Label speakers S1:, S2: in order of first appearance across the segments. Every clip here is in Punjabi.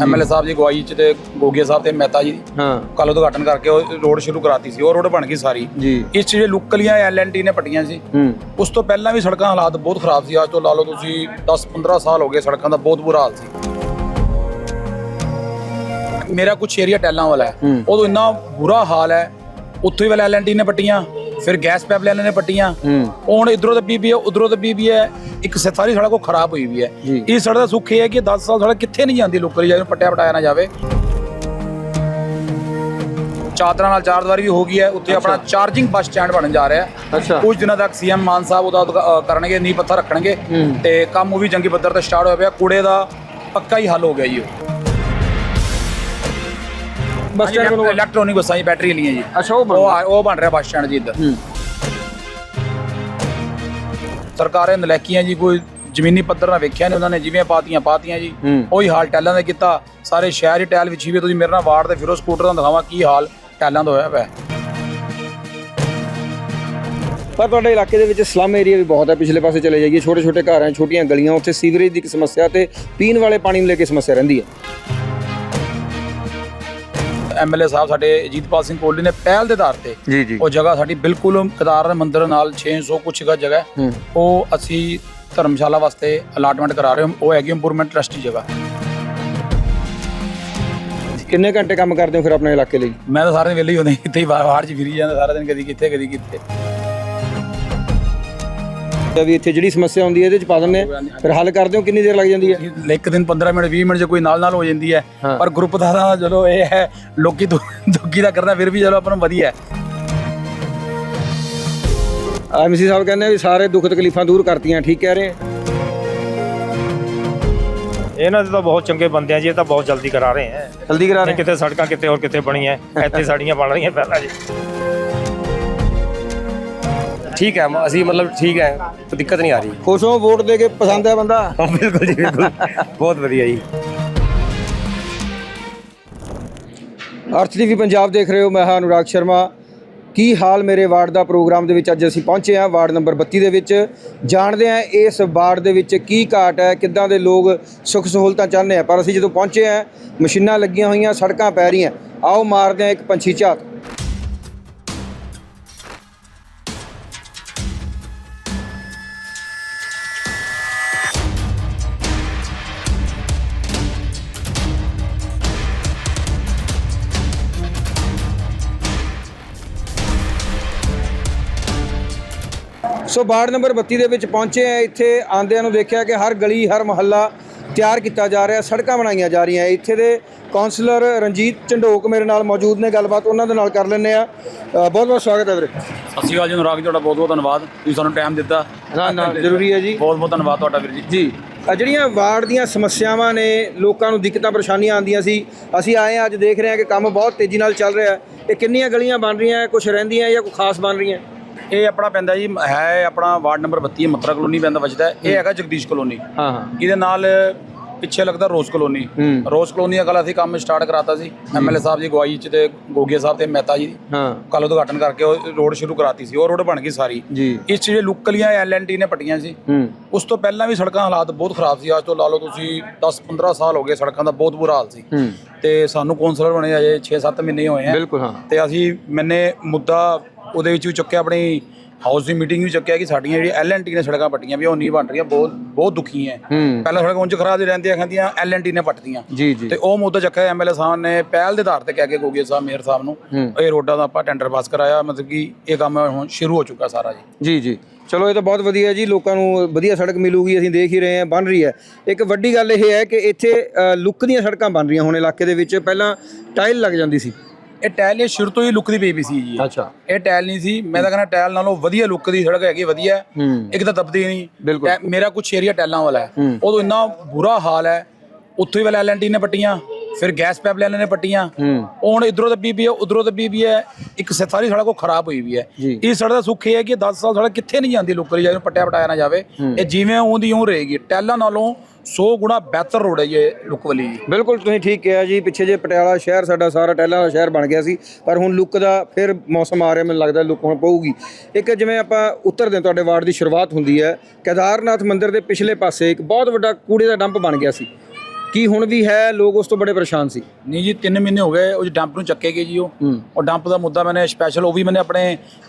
S1: ਐਮਐਲਏ ਸਾਹਿਬ ਦੀ ਗਵਾਹੀ ਚ ਤੇ ਗੋਗੀਆ ਸਾਹਿਬ ਤੇ ਮਹਿਤਾ ਜੀ
S2: ਹਾਂ।
S1: ਕੱਲ ਉਦਘਾਟਨ ਕਰਕੇ ਉਹ ਰੋਡ ਸ਼ੁਰੂ ਕਰਾਤੀ ਸੀ ਉਹ ਰੋਡ ਬਣ ਗਈ ਸਾਰੀ।
S2: ਜੀ।
S1: ਇਸ 'ਚ ਜਿਹੜੇ ਲੁੱਕਲੀਆਂ ਐਲਐਨਟੀ ਨੇ ਪੱਟੀਆਂ ਸੀ
S2: ਹੂੰ।
S1: ਉਸ ਤੋਂ ਪਹਿਲਾਂ ਵੀ ਸੜਕਾਂ ਹਾਲਾਤ ਬਹੁਤ ਖਰਾਬ ਸੀ। ਅੱਜ ਤੋਂ ਲਾ ਲਓ ਤੁਸੀਂ 10-15 ਸਾਲ ਹੋ ਗਏ ਸੜਕਾਂ ਦਾ ਬਹੁਤ ਬੁਰਾ ਹਾਲ ਸੀ। ਮੇਰਾ ਕੁਝ ਏਰੀਆ ਟੈਲਾਂ ਵਾਲਾ ਹੈ। ਉਦੋਂ ਇੰਨਾ ਬੁਰਾ ਹਾਲ ਹੈ ਉੱਥੋਂ ਵਾਲਾ ਐਲਐਨਟੀ ਨੇ ਪੱਟੀਆਂ। ਫਿਰ ਗੈਸ ਪਾਈਪਲਾਈਨ ਨੇ ਪੱਟੀਆਂ। ਉਹ ਹੁਣ ਇਧਰੋਂ ਦੱਬੀ ਵੀ ਹੈ ਉਧਰੋਂ ਦੱਬੀ ਵੀ ਹੈ। ਇੱਕ ਸਾਰੀ ਸੜਕ ਉਹ ਖਰਾਬ ਹੋਈ ਵੀ ਹੈ। ਇਸ ਸੜਕ ਦਾ ਸੁੱਖ ਇਹ ਹੈ ਕਿ 10 ਸਾਲ ਸੜਕ ਕਿੱਥੇ ਨਹੀਂ ਜਾਂਦੀ ਲੋਕਲ ਜਿਹਨੂੰ ਪੱਟਿਆ ਪਟਾਇਆ ਨਾ ਜਾਵੇ। ਚਾਦਰਾਂ ਨਾਲ ਚਾਰ ਦੀਵਾਰੀ ਵੀ ਹੋ ਗਈ ਹੈ ਉੱਥੇ ਆਪਣਾ ਚਾਰਜਿੰਗ ਬੱਸ ਸਟੈਂਡ ਬਣਨ ਜਾ ਰਿਹਾ ਹੈ।
S2: ਅੱਛਾ।
S1: ਕੁਝ ਦਿਨਾਂ ਤੱਕ ਸੀਐਮ ਮਾਨ ਸਾਹਿਬ ਉਹਦਾ ਕਰਨਗੇ ਨੀਂਹ ਪੱਥਰ ਰੱਖਣਗੇ। ਤੇ ਕੰਮ ਉਹ ਵੀ ਜੰਗੀ ਪੱਧਰ ਤੇ ਸਟਾਰਟ ਹੋਇਆ ਪਿਆ। ਕੂੜੇ ਦਾ ਪੱਕਾ ਹੀ ਹੱਲ ਹੋ ਗਿਆ ਜੀ ਉਹ।
S2: ਬੱਸ ਸਟੈਂਡ ਬਣੂਗਾ
S1: ਇਲੈਕਟ੍ਰੋਨਿਕ ਬੱਸਾਂ ਜੀ ਬੈਟਰੀ ਵਾਲੀਆਂ ਜੀ।
S2: ਅੱਛਾ ਉਹ
S1: ਉਹ ਆ- ਉਹ ਬਣ ਰਿਹਾ ਬੱਸ ਸਟੈਂਡ ਜੀ ਇੱਧਰ। ਸਰਕਾਰੇ ਨਲੈਕੀਆਂ ਜੀ ਕੋਈ ਜ਼ਮੀਨੀ ਪੱਧਰ ਨਾਲ ਵੇਖਿਆ ਨਹੀਂ ਉਹਨਾਂ ਨੇ ਜਿਵੇਂ ਪਾਤੀਆਂ ਪਾਤੀਆਂ ਜੀ।
S2: ਹੂੰ।
S1: ਉਹੀ ਹਾਲ ਟੈਲਾਂ ਦਾ ਕੀਤਾ। ਸਾਰੇ ਸ਼ਹਿਰ ਹੀ ਟੈਲ ਵਿਛੀ ਵੀ ਤੁਸੀਂ ਮੇਰੇ ਨਾਲ ਵਾਰਡ ਤੇ ਫਿਰੋ ਸਕੂਟਰ ਦਾ ਦਿਖਾਵਾਂ ਕੀ ਹਾਲ ਟੈਲਾਂ ਦਾ ਹੋਇਆ ਪਿਆ।
S2: ਪਰ ਤੁਹਾਡੇ ਇਲਾਕੇ ਦੇ ਵਿੱਚ ਸਲਮ ਏਰੀਆ ਵੀ ਬਹੁਤ ਹੈ ਪਿਛਲੇ ਪਾਸੇ ਚਲੇ ਜਾਈਏ। ਛੋਟੇ ਛੋਟੇ ਘਰ ਹੈ ਛੋਟੀਆਂ ਗਲੀਆਂ ਉੱਥੇ ਸੀਵਰੇਜ ਦੀ ਇੱਕ ਸਮੱਸਿਆ ਤੇ ਪੀਣ ਵਾਲੇ ਪਾਣੀ ਨੂੰ ਲੈ ਕੇ ਸਮੱਸਿਆ ਰਹਿੰਦੀ ਹੈ।
S1: ਐਮਐਲਏ ਸਾਹਿਬ ਸਾਡੇ ਅਜੀਤਪਾਲ ਸਿੰਘ ਕੋਹਲੀ ਨੇ ਪਹਿਲ ਦੇ ਆਧਾਰ ਤੇ
S2: ਜੀ ਜੀ।
S1: ਉਹ ਜਗ੍ਹਾ ਸਾਡੀ ਬਿਲਕੁਲ ਕੇਦਾਰ ਮੰਦਿਰ ਨਾਲ 600 ਕੁਛ ਦਾ ਜਗ੍ਹਾ ਹੈ।
S2: ਹੂੰ।
S1: ਉਹ ਅਸੀਂ ਧਰਮਸ਼ਾਲਾ ਵਾਸਤੇ ਅਲਾਟਮੈਂਟ ਕਰਾ ਰਹੇ ਹਾਂ। ਉਹ ਹੈਗੀ ਇੰਪਰੂਵਮੈਂਟ ਟਰਸਟੀ ਜਗ੍ਹਾ।
S2: ਕਿੰਨੇ ਘੰਟੇ ਕੰਮ ਕਰਦੇ ਹੋ ਫਿਰ ਆਪਣੇ ਇਲਾਕੇ ਲਈ?
S1: ਮੈਂ ਤਾਂ ਸਾਰੇ ਦਿਨ ਵਿਹਲੇ ਹੀ ਹੁੰਦੇ ਇੱਥੇ ਹੀ ਬਾਹਰ ਚ ਫਿਰੀ ਜਾਂਦਾ ਸਾਰਾ ਦਿਨ ਕਦੀ ਕਿੱਥੇ ਕਦੀ ਕਿੱਥੇ।
S2: ਤੇ ਵੀ ਇੱਥੇ ਜਿਹੜੀ ਸਮੱਸਿਆ ਹੁੰਦੀ ਹੈ ਇਹਦੇ ਚ ਪਾ ਦਿੰਦੇ ਆ ਫਿਰ ਹੱਲ ਕਰਦੇ ਹੋ ਕਿੰਨੀ ਦੇਰ ਲੱਗ ਜਾਂਦੀ ਹੈ?
S1: ਇੱਕ ਦਿਨ 15 ਮਿੰਟ 20 ਮਿੰਟ ਜੇ ਕੋਈ ਨਾਲ ਨਾਲ ਹੋ ਜਾਂਦੀ ਹੈ।
S2: ਹਾਂ।
S1: ਪਰ ਗਰੁੱਪ ਦਾ ਤਾਂ ਚਲੋ ਇਹ ਹੈ ਲੋਕੀ ਦੁ- ਦੁੱਖੀ ਦਾ ਕਰਨਾ ਫਿਰ ਵੀ ਚਲੋ ਆਪਾਂ ਨੂੰ ਵਧੀਆ ਹੈ।
S2: ਐਮਸੀ ਸਾਹਿਬ ਕਹਿੰਦੇ ਆ ਵੀ ਸਾਰੇ ਦੁੱਖ ਤਕਲੀਫਾਂ ਦੂਰ ਕਰਤੀਆਂ ਠੀਕ ਕਹਿ ਰਹੇ ਆ?
S3: ਇਹਨਾਂ ਦੇ ਤਾਂ ਬਹੁਤ ਚੰਗੇ ਬੰਦੇ ਆ ਜੀ ਇਹ ਤਾਂ ਬਹੁਤ ਜਲਦੀ ਕਰਾ ਰਹੇ ਹੈ
S2: ਜਲਦੀ ਕਰਾ ਰਹੇ
S3: ਕਿਤੇ ਸੜਕਾਂ ਕਿਤੇ ਹੋਰ ਕਿਤੇ ਬਣੀਆਂ ਇੱਥੇ ਸਾਡੀਆਂ ਬਣ ਰਹੀਆਂ ਪਹਿਲਾਂ ਜੀ।
S4: ਠੀਕ ਹੈ ਅਸੀਂ ਮਤਲਬ ਠੀਕ ਹੈ ਕੋਈ ਦਿੱਕਤ ਨਹੀਂ ਆ ਰਹੀ।
S2: ਖੁਸ਼ ਹੋ ਵੋਟ ਦੇ ਕੇ ਪਸੰਦ ਹੈ ਬੰਦਾ।
S4: ਹਾਂ ਬਿਲਕੁਲ ਜੀ ਬਿਲਕੁਲ। ਬਹੁਤ ਵਧੀਆ ਜੀ।
S2: ਅਰਥ ਪੰਜਾਬ ਦੇਖ ਰਹੇ ਹੋ ਮੈਂ ਹਾਂ ਅਨੁਰਾਗ ਸ਼ਰਮਾ। ਕੀ ਹਾਲ ਮੇਰੇ ਵਾਰਡ ਦਾ ਪ੍ਰੋਗਰਾਮ ਦੇ ਵਿੱਚ ਅੱਜ ਅਸੀਂ ਪਹੁੰਚੇ ਹਾਂ ਵਾਰਡ ਨੰਬਰ 32 ਦੇ ਵਿੱਚ। ਜਾਣਦੇ ਹਾਂ ਇਸ ਵਾਰਡ ਦੇ ਵਿੱਚ ਕੀ ਘਾਟ ਹੈ ਕਿੱਦਾਂ ਦੇ ਲੋਕ ਸੁੱਖ ਸਹੂਲਤਾਂ ਚਾਹੁੰਦੇ ਆ। ਪਰ ਅਸੀਂ ਜਦੋਂ ਪਹੁੰਚੇ ਹਾਂ ਮਸ਼ੀਨਾਂ ਲੱਗੀਆਂ ਹੋਈਆਂ ਸੜਕਾਂ ਪੈ ਰਹੀਆਂ। ਆਓ ਮਾਰਦੇ ਹਾਂ ਇੱਕ ਪੰਛੀ ਝਾਤ। ਸੋ ਵਾਰਡ ਨੰਬਰ 32 ਦੇ ਵਿੱਚ ਪਹੁੰਚੇ ਆ। ਇੱਥੇ ਆਂਦਿਆਂ ਨੂੰ ਦੇਖਿਆ ਕਿ ਹਰ ਗਲੀ ਹਰ ਮੁਹੱਲਾ ਤਿਆਰ ਕੀਤਾ ਜਾ ਰਿਹਾ ਸੜਕਾਂ ਬਣਾਈਆਂ ਜਾ ਰਹੀਆਂ। ਇੱਥੇ ਦੇ ਕਾਉਂਸਲਰ ਰਣਜੀਤ ਝੰਡੋਕ ਮੇਰੇ ਨਾਲ ਮੌਜੂਦ ਨੇ। ਗੱਲਬਾਤ ਉਹਨਾਂ ਦੇ ਨਾਲ ਕਰ ਲੈਂਦੇ ਆ। ਬਹੁਤ ਬਹੁਤ ਸਵਾਗਤ ਹੈ ਵੀਰੇ।
S1: ਸਤਿ ਸ਼੍ਰੀ ਅਕਾਲ ਜੀ ਅਨੁਰਾਗ ਜੀ ਤੁਹਾਡਾ ਬਹੁਤ ਬਹੁਤ ਧੰਨਵਾਦ। ਤੁਸੀਂ ਸਾਨੂੰ ਟਾਈਮ ਦਿੱਤਾ।
S2: ਨਾ ਨਾ ਜ਼ਰੂਰੀ ਹੈ ਜੀ।
S1: ਬਹੁਤ ਬਹੁਤ ਧੰਨਵਾਦ ਤੁਹਾਡਾ ਵੀਰ ਜੀ।
S2: ਜੀ। ਜਿਹੜੀਆਂ ਵਾਰਡ ਦੀਆਂ ਸਮੱਸਿਆਵਾਂ ਨੇ ਲੋਕਾਂ ਨੂੰ ਦਿੱਕਤਾਂ ਪਰੇਸ਼ਾਨੀਆਂ ਆਉਂਦੀਆਂ ਸੀ ਅਸੀਂ ਆਏ ਅੱਜ ਦੇਖ ਰਹੇ ਹਾਂ ਕਿ ਕੰਮ ਬਹੁਤ ਤੇਜ਼ੀ ਨਾਲ ਚੱਲ ਰਿਹਾ ਹੈ। ਇਹ ਕਿੰਨੀਆਂ ਗਲੀਆਂ ਬਣ ਰਹੀਆਂ ਕੁਝ ਰਹਿੰਦੀਆਂ ਜਾਂ ਕੋਈ ਖਾਸ ਬਣ ਰਹੀਆਂ?
S1: ਇਹ ਆਪਣਾ ਪੈਂਦਾ ਜੀ ਹੈ ਆਪਣਾ ਵਾਰਡ ਨੰਬਰ 32 ਮਤਰਾ ਕਲੋਨੀ ਪੈਂਦਾ ਵੱਜਦਾ ਹੈ। ਇਹ ਹੈਗਾ ਜਗਦੀਸ਼ ਕਲੋਨੀ।
S2: ਹਾਂ ਹਾਂ।
S1: ਇਹਦੇ ਨਾਲ ਪਿੱਛੇ ਲੱਗਦਾ ਰੋਜ਼ ਕਲੋਨੀ।
S2: ਹੂੰ।
S1: ਰੋਜ਼ ਕਲੋਨੀ ਕੱਲ ਅਸੀਂ ਕੰਮ ਸਟਾਰਟ ਕਰਾਤਾ ਸੀ। ਐਮਐਲਏ ਸਾਹਿਬ ਦੀ ਗਵਾਹੀ ਚ ਤੇ ਗੋਗੀਆ ਸਾਹਿਬ ਤੇ ਮਹਿਤਾ ਜੀ।
S2: ਹਾਂ।
S1: ਕੱਲ ਉਦਘਾਟਨ ਕਰਕੇ ਉਹ ਰੋਡ ਸ਼ੁਰੂ ਕਰਾਤੀ ਸੀ। ਉਹ ਰੋਡ ਬਣ ਗਈ ਸਾਰੀ।
S2: ਜੀ।
S1: ਇਸ 'ਚ ਜਿਹੜੇ ਲੁੱਕਲੀਆਂ ਐਲਐਨਟੀ ਨੇ ਪੱਟੀਆਂ ਸੀ
S2: ਹੂੰ।
S1: ਉਸ ਤੋਂ ਪਹਿਲਾਂ ਵੀ ਸੜਕਾਂ ਹਾਲਾਤ ਬਹੁਤ ਖਰਾਬ ਸੀ। ਅੱਜ ਤੋਂ ਲਾ ਲਓ ਤੁਸੀਂ 10-15 ਸਾਲ ਹੋ ਗਏ ਸੜਕਾਂ ਦਾ ਬਹੁਤ ਬੁਰਾ ਹਾਲ ਸੀ।
S2: ਹੂੰ।
S1: ਤੇ ਸਾਨੂੰ ਕੌਂਸਲਰ ਬਣੇ ਅਜੇ 6-7 ਮਹੀਨੇ ਹੀ ਹੋਏ ਆ।
S2: ਬਿਲਕੁਲ ਹਾਂ।
S1: ਤੇ ਅਸੀਂ ਮੈਨੇ ਮੁੱਦਾ ਉਹਦੇ ਵਿੱਚ ਵੀ ਚੁੱਕਿਆ ਆਪਣੀ ਹਾਊਸ ਦੀ ਮੀਟਿੰਗ ਵੀ ਚੁੱਕਿਆ ਕਿ ਸਾਡੀਆਂ ਜਿਹੜੀਆਂ ਐਲਐਨਟੀ ਨੇ ਸੜਕਾਂ ਪੱਟੀਆਂ ਵੀ ਉਹ ਨਹੀਂ ਬਣ ਰਹੀਆਂ ਬਹੁਤ ਬਹੁਤ ਦੁਖੀ ਹੈ। ਪਹਿਲਾਂ ਸੜਕਾਂ ਉਂਝ ਖਰਾਬ ਹੀ ਰਹਿੰਦੀਆਂ ਕਹਿੰਦੀਆਂ ਐਲਐਨਟੀ ਨੇ ਪੱਟਦੀਆਂ
S2: ਜੀ ਜੀ।
S1: ਤੇ ਉਹ ਮੁੱਦਾ ਚੱਕਿਆ ਐਮਐਲਏ ਸਾਹਿਬ ਨੇ ਪਹਿਲ ਦੇ ਆਧਾਰ ਤੇ ਕਹਿ ਕੇ ਗੋਗੇ ਸਾਹਿਬ ਮੇਅਰ ਸਾਹਿਬ ਨੂੰ। ਇਹ ਰੋਡਾਂ ਦਾ ਆਪਾਂ ਟੈਂਡਰ ਪਾਸ ਕਰਾਇਆ ਮਤਲਬ ਕਿ ਇਹ ਕੰਮ ਹੁਣ ਸ਼ੁਰੂ ਹੋ ਚੁੱਕਾ ਸਾਰਾ ਜੀ।
S2: ਜੀ ਜੀ। ਚਲੋ ਇਹ ਤਾਂ ਬਹੁਤ ਵਧੀਆ ਜੀ ਲੋਕਾਂ ਨੂੰ ਵਧੀਆ ਸੜਕ ਮਿਲੂਗੀ ਅਸੀਂ ਦੇਖ ਹੀ ਰਹੇ ਹਾਂ ਬਣ ਰਹੀ ਹੈ। ਇੱਕ ਵੱਡੀ ਗੱਲ ਇਹ ਹੈ ਕਿ ਇੱਥੇ ਲੁੱਕ ਦੀਆਂ ਸੜਕਾਂ ਬਣ ਰਹੀਆਂ ਹੁਣ ਇਲਾਕੇ ਦੇ ਵਿੱਚ ਪਹਿਲਾਂ ਟਾਈਲ ਲੱਗ ਜਾਂਦੀ ਸੀ।
S1: ਇਹ ਟਾਇਲ ਇਹ ਸ਼ੁਰੂ ਤੋਂ ਹੀ ਲੁੱਕ ਦੀ ਪਈ ਵੀ ਸੀ ਜੀ।
S2: ਅੱਛਾ।
S1: ਇਹ ਟਾਇਲ ਨਹੀਂ ਸੀ। ਮੈਂ ਤਾਂ ਕਹਿੰਦਾ ਟਾਇਲ ਨਾਲੋਂ ਵਧੀਆ ਲੁੱਕ ਦੀ ਸੜਕ ਹੈਗੀ ਵਧੀਆ। ਇੱਕ ਤਾਂ ਦਬਦੀ ਨਹੀਂ। ਮੇਰਾ ਕੁਝ ਏਰੀਆ ਟੈਲਾਂ ਵਾਲਾ ਹੈ।
S2: ਹੂੰ।
S1: ਉਦੋਂ ਇੰਨਾ ਬੁਰਾ ਹਾਲ ਹੈ। ਉੱਥੋਂ ਹੀ ਵਾਲਾ ਐਲਐਨਟੀ ਨੇ ਪੱਟੀਆਂ। ਫਿਰ ਗੈਸ ਪਾਈਪਲਾਈਨ ਨੇ ਪੱਟੀਆਂ। ਉਹ ਹੁਣ ਇਧਰੋਂ ਦੱਬੀ ਵੀ ਹੈ ਉਧਰੋਂ ਦੱਬੀ ਵੀ ਹੈ। ਇੱਕ ਸਾਰੀ ਸੜਕ ਉਹ ਖਰਾਬ ਹੋਈ ਵੀ ਹੈ। ਇਸ ਸੜਕ ਦਾ ਸੁੱਖ ਇਹ ਹੈ ਕਿ 10 ਸਾਲ ਸੜਕ ਕਿੱਥੇ ਨਹੀਂ ਜਾਂਦੀ ਲੋਕਲ ਜਿਹਨੂੰ ਪੱਟਿਆ ਪਟਾਇਆ ਨਾ ਜਾਵੇ। ਇਹ ਜਿਵੇਂ ਉਹਦੀ ਉਹ ਰਹੇਗੀ। ਟੈਲਾਂ ਨਾਲੋਂ 100 ਗੁਣਾ ਬਿਹਤਰ ਰੋਡ ਹੈ ਇਹ ਲੁੱਕ ਵਾਲੀ ਜੀ।
S2: ਬਿਲਕੁਲ ਤੁਸੀਂ ਠੀਕ ਕਿਹਾ ਜੀ। ਪਿੱਛੇ ਜੇ ਪਟਿਆਲਾ ਸ਼ਹਿਰ ਸਾਡਾ ਸਾਰਾ ਟੈਲਾਂ ਦਾ ਸ਼ਹਿਰ ਬਣ ਗਿਆ ਸੀ ਪਰ ਹੁਣ ਲੁੱਕ ਦਾ ਫਿਰ ਮੌਸਮ ਆ ਰਿਹਾ ਮੈਨੂੰ ਲੱਗਦਾ ਲੁੱਕ ਹੁਣ ਪਊਗੀ। ਇੱਕ ਜਿਵੇਂ ਆਪਾਂ ਉਤਰਦੇ ਤੁਹਾਡੇ ਵਾਰਡ ਦੀ ਸ਼ੁਰੂਆਤ ਹੁੰਦੀ ਹੈ ਕੇਦਾਰਨਾਥ ਮੰਦਿਰ ਦੇ ਪਿਛਲੇ ਪਾਸੇ ਇੱਕ ਬਹੁਤ ਵੱਡਾ ਕੂੜੇ ਦਾ ਡੰਪ ਬਣ ਗਿਆ ਸੀ। ਕੀ ਹੁਣ ਵੀ ਹੈ? ਲੋਕ ਉਸ ਤੋਂ ਬੜੇ ਪਰੇਸ਼ਾਨ ਸੀ।
S1: ਨਹੀਂ ਜੀ 3 ਮਹੀਨੇ ਹੋ ਗਏ ਉਹ ਡੰਪ ਨੂੰ ਚੱਕੇ ਗਏ ਜੀ ਉਹ। ਉਹ ਡੰਪ ਦਾ ਮੁੱਦਾ ਮੈਨੇ ਸਪੈਸ਼ਲ ਉਹ ਵੀ ਮੈਨੇ ਆਪਣੇ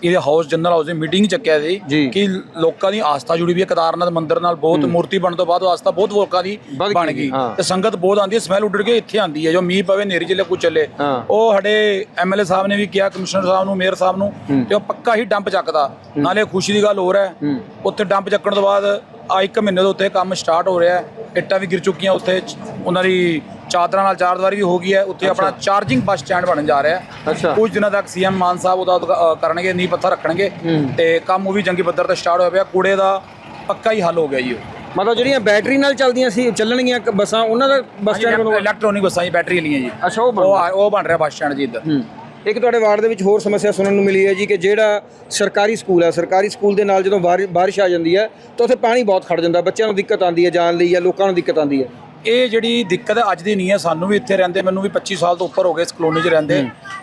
S1: ਇਹਦੇ ਹਾਊਸ ਜਨਰਲ ਹਾਊਸ ਦੀ ਮੀਟਿੰਗ ਚੱਕਿਆ। ਸੀ ਕਿ ਲੋਕਾਂ ਦੀ ਆਸਥਾ ਜੁੜੀ ਵੀ ਹੈ। ਕੇਦਾਰਨਾਥ ਮੰਦਿਰ ਨਾਲ ਬਹੁਤ ਮੂਰਤੀ ਬਣਨ ਤੋਂ ਬਾਅਦ ਉਹ ਆਸਥਾ ਬਹੁਤ ਲੋਕਾਂ ਦੀ ਬਣ
S2: ਗਈ।
S1: ਤੇ ਸੰਗਤ ਬਹੁਤ ਆਂਦੀ ਹੈ ਸਮੈਲ ਉੱਡ ਕੇ ਇੱਥੇ ਆਂਦੀ ਹੈ। ਜੋ ਮੀਂਹ ਪਵੇ ਨੇਰੀ ਜਿਲੇ ਕੁਝ ਚੱਲੇ। ਉਹ ਸਾਡੇ ਐਮਐਲਏ ਸਾਹਿਬ ਨੇ ਵੀ ਕਿਹਾ ਕਮਿਸ਼ਨਰ ਸਾਹਿਬ ਨੂੰ ਮੇਅਰ ਸਾਹਿਬ ਨੂੰ ਤੇ ਉਹ ਪੱਕਾ ਹੀ ਡੰਪ ਚੱਕਦਾ। ਨਾਲੇ ਖੁਸ਼ੀ ਦੀ ਗੱਲ ਹੋ ਰਿਹਾ ਹੈ। ਉੱਥੇ ਡੰਪ ਚੱਕਣ ਤੋਂ ਬਾਅਦ ਆ ਇੱਕ ਮਹੀਨੇ ਦੇ ਉੱਤੇ ਕੰਮ ਸਟਾਰਟ ਹੋ ਰਿਹਾ ਹੈ। ਇੱਟਾਂ ਵੀ ਗਿਰ ਚੁੱਕੀਆਂ ਉੱਥੇ। ਉਹਨਾਂ ਦੀ ਚਾਦਰਾਂ ਨਾਲ ਚਾਰਦਵਾਰੀ ਵੀ ਹੋ ਗਈ ਹੈ। ਉੱਥੇ ਆਪਣਾ ਚਾਰਜਿੰਗ ਬੱਸ ਸਟੈਂਡ ਬਣਨ ਜਾ ਰਿਹਾ ਹੈ। ਕੁਝ ਦਿਨਾਂ ਤੱਕ ਸੀਐਮ ਮਾਨ ਸਾਹਿਬ ਉਹਦਾ ਕਰਨਗੇ ਨੀਂਹ ਪੱਥਰ ਰੱਖਣਗੇ। ਤੇ ਕੰਮ ਉਹ ਵੀ ਜੰਗੀ ਪੱਧਰ ਤੇ ਸਟਾਰਟ ਹੋਇਆ ਪਿਆ। ਕੂੜੇ ਦਾ ਪੱਕਾ ਹੀ ਹੱਲ ਹੋ ਗਿਆ ਜੀ ਉਹ।
S2: ਮਤਲਬ ਜਿਹੜੀਆਂ ਬੈਟਰੀ ਨਾਲ ਚੱਲਦੀਆਂ ਸੀ ਚੱਲਣਗੀਆਂ ਬੱਸਾਂ ਉਹਨਾਂ ਦਾ ਬੱਸ ਸਟੈਂਡ ਬਣੂਗਾ
S1: ਇਲੈਕਟ੍ਰੋਨਿਕ ਬੱਸਾਂ ਜੀ ਬੈਟਰੀ ਵਾਲੀਆਂ ਜੀ।
S2: ਅੱਛਾ ਉਹ
S1: ਉਹ ਬਣ ਰਿਹਾ ਬੱਸ ਸਟੈਂਡ ਜੀ ਇੱਧਰ।
S2: ਇੱਕ ਤੁਹਾਡੇ ਵਾਰਡ ਦੇ ਵਿੱਚ ਹੋਰ ਸਮੱਸਿਆ ਸੁਣਨ ਨੂੰ ਮਿਲੀ ਹੈ ਜੀ ਕਿ ਜਿਹੜਾ ਸਰਕਾਰੀ ਸਕੂਲ ਹੈ ਸਰਕਾਰੀ ਸਕੂਲ ਦੇ ਨਾਲ ਜਦੋਂ ਬਾਰਿ- ਬਾਰਿਸ਼ ਆ ਜਾਂਦੀ ਹੈ ਤਾਂ ਉੱਥੇ ਪਾਣੀ ਬਹੁਤ ਖੜ ਜਾਂਦਾ ਬੱਚਿਆਂ ਨੂੰ ਦਿੱਕਤ ਆਉਂਦੀ ਹੈ ਜਾਣ ਲਈ ਜਾਂ ਲੋਕਾਂ ਨੂੰ ਦਿੱਕਤ ਆਉਂਦੀ ਹੈ।
S1: ਇਹ ਜਿਹੜੀ ਦਿੱਕਤ ਹੈ ਅੱਜ ਦੀ ਨਹੀਂ ਹੈ ਸਾਨੂੰ ਵੀ ਇੱਥੇ ਰਹਿੰਦੇ ਮੈਨੂੰ ਵੀ 25 ਸਾਲ ਤੋਂ ਉੱਪਰ ਹੋ ਗਏ ਇਸ ਕਲੋਨੀ 'ਚ ਰਹਿੰਦੇ।